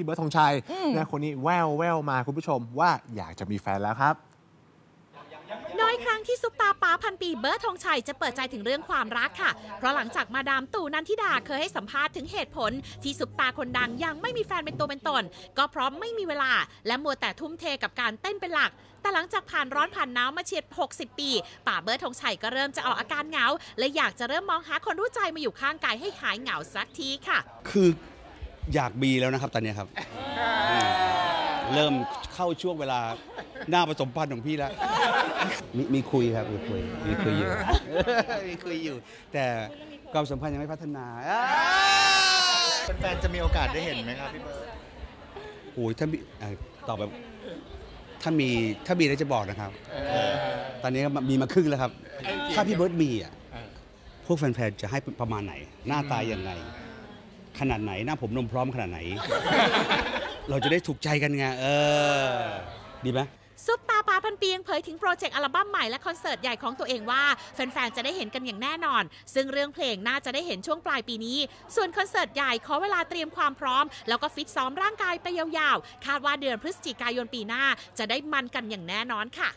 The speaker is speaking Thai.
พี่เบิร์ดธงชัยนะคนนี้แววแววมาคุณผู้ชมว่าอยากจะมีแฟนแล้วครับน้อยครั้งที่ซุปตาป๋าพันปีเบิร์ดธงชัยจะเปิดใจถึงเรื่องความรักค่ะ เพราะหลังจากมาดามตู่นันทิดาเคยให้สัมภาษณ์ถึงเหตุผล ที่ซุปตาคนดังยังไม่มีแฟนเป็นตัวเป็นตน ก็เพราะไม่มีเวลา และมัวแต่ทุ่มเทกับการเต้นเป็นหลัก แต่หลังจากผ่านร้อนผ่านหนาวมาเฉียด 60 ปีป๋าเบิร์ดธงชัยก็เริ่มจะออกอาการเหงา และอยากจะเริ่มมองหาคนรู้ใจมาอยู่ข้างกายให้หายเหงาสักทีค่ะ คือ อยากมีแล้วนะครับตอนเนี้ยครับอืมเริ่มเข้าช่วงเวลาหน้าผสมพันธุ์ของพี่แล้ว มีมีคุยครับมีคุยมีคุยอยู่ มีคุยอยู่ แต่ความสัมพันธ์ยังไม่พัฒนาอ้าแฟนๆจะมีโอกาสได้เห็นไหมครับพี่เบิร์ดโอ้ยถ้ามีอะตอบแบบถ้ามีถ้ามีแล้วจะบอกนะครับ ตอนนี้ก็มีมาครึ่งแล้วครับ ถ้าพี่เบิร์ดมีอะพวกแฟนๆจะให้ประมาณไหน หน้าตายังไง ขนาดไหน หน้าผมนมพร้อมขนาดไหน เราจะได้ถูกใจกันไงเออ ดีไหมซุปตาปาพันปียังเผยถึงโปรเจกต์อัลบั้มใหม่และคอนเสิร์ตใหญ่ของตัวเองว่า แฟน ๆ จะได้เห็นกันอย่างแน่นอน ซึ่งเรื่องเพลงน่าจะได้เห็นช่วงปลายปีนี้ ส่วนคอนเสิร์ตใหญ่ขอเวลาเตรียมความพร้อม แล้วก็ฟิตซ้อมร่างกายไปยาวๆ คาดว่าเดือนพฤศจิกายนปีหน้า จะได้มันกันอย่างแน่นอนค่ะ